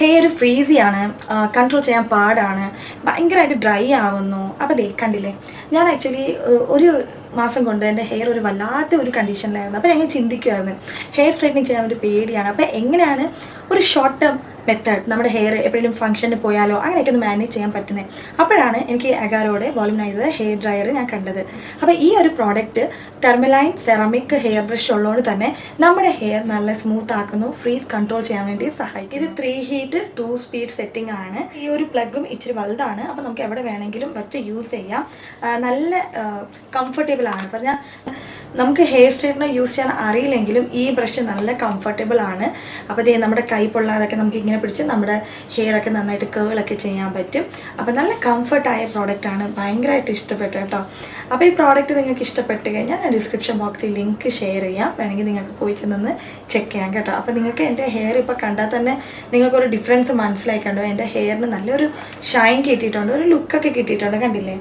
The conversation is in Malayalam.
ഹെയർ ഫ്രീസിയാണ് കൺട്രോൾ ചെയ്യാൻ പാടാണ്. ഭയങ്കരമായിട്ട് ഡ്രൈ ആവുന്നു. അപ്പോൾ ദേ കണ്ടില്ലേ? ഞാൻ ആക്ച്വലി ഒരു മാസം കൊണ്ട് എന്റെ ഹെയർ ഒരു വല്ലാത്ത ഒരു കണ്ടീഷനിലായിരുന്നു അപ്പോൾ ഞാൻ ചിന്തിക്കുമായിരുന്നു ഹെയർ സ്ട്രൈറ്റനിങ് ചെയ്യാൻ ഒരു പേടിയാണ്. അപ്പോൾ എങ്ങനെയാണ് ഒരു ഷോർട്ട് ടേം മെത്തേഡ് നമ്മുടെ ഹെയർ എപ്പോഴും ഫംഗ്ഷന് പോയാലോ അങ്ങനെയൊക്കെ ഒന്ന് മാനേജ് ചെയ്യാൻ പറ്റുന്നത് അപ്പോഴാണ് എനിക്ക് അഗാരോടെ വോളുമനൈസർ ഹെയർ ഡ്രയർ ഞാൻ കണ്ടത്. അപ്പോൾ ഈ ഒരു product tourmaline ceramic hair brush ഉള്ളതുകൊണ്ട് തന്നെ നമ്മുടെ ഹെയർ നല്ല സ്മൂത്ത് ആക്കുന്നു. ഫ്രീസ് കൺട്രോൾ ചെയ്യാൻ വേണ്ടി സഹായിക്കും. ഇത് three heat two speed setting ആണ്. ഈ ഒരു പ്ലഗും ഇച്ചിരി വലുതാണ്. അപ്പോൾ നമുക്ക് എവിടെ വേണമെങ്കിലും വെച്ച് യൂസ് ചെയ്യാം. നല്ല കംഫർട്ടബിൾ ആണ്. പറഞ്ഞാൽ നമുക്ക് ഹെയർ സ്ട്രൈറ്റ്നർ യൂസ് ചെയ്യാൻ അറിയില്ലെങ്കിലും ഈ ബ്രഷ് നല്ല കംഫർട്ടബിൾ ആണ്. അപ്പോൾ ഇതേ നമ്മുടെ കൈ പൊള്ളാതൊക്കെ നമുക്ക് ഇങ്ങനെ പിടിച്ച് നമ്മുടെ ഹെയർ ഒക്കെ നന്നായിട്ട് കേളൊക്കെ ചെയ്യാൻ പറ്റും. അപ്പോൾ നല്ല കംഫർട്ടായ പ്രോഡക്റ്റാണ് ഭയങ്കരമായിട്ട് ഇഷ്ടപ്പെട്ടു കേട്ടോ. അപ്പോൾ ഈ പ്രോഡക്റ്റ് നിങ്ങൾക്ക് ഇഷ്ടപ്പെട്ട് കഴിഞ്ഞാൽ ഞാൻ ഡിസ്ക്രിപ്ഷൻ ബോക്സിൽ ലിങ്ക് ഷെയർ ചെയ്യാം. വേണമെങ്കിൽ നിങ്ങൾക്ക് പോയി ചെന്നൊന്ന് ചെക്ക് ചെയ്യാം കേട്ടോ. അപ്പോൾ നിങ്ങൾക്ക് എന്റെ ഹെയർ ഇപ്പോൾ കണ്ടാൽ തന്നെ നിങ്ങൾക്കൊരു ഡിഫറൻസ് മനസ്സിലായി കണ്ടോ? എന്റെ ഹെയറിന് നല്ലൊരു ഷൈൻ കിട്ടിയിട്ടുണ്ട്. ഒരു ലുക്കൊക്കെ കിട്ടിയിട്ടുണ്ട്. കണ്ടില്ലേ?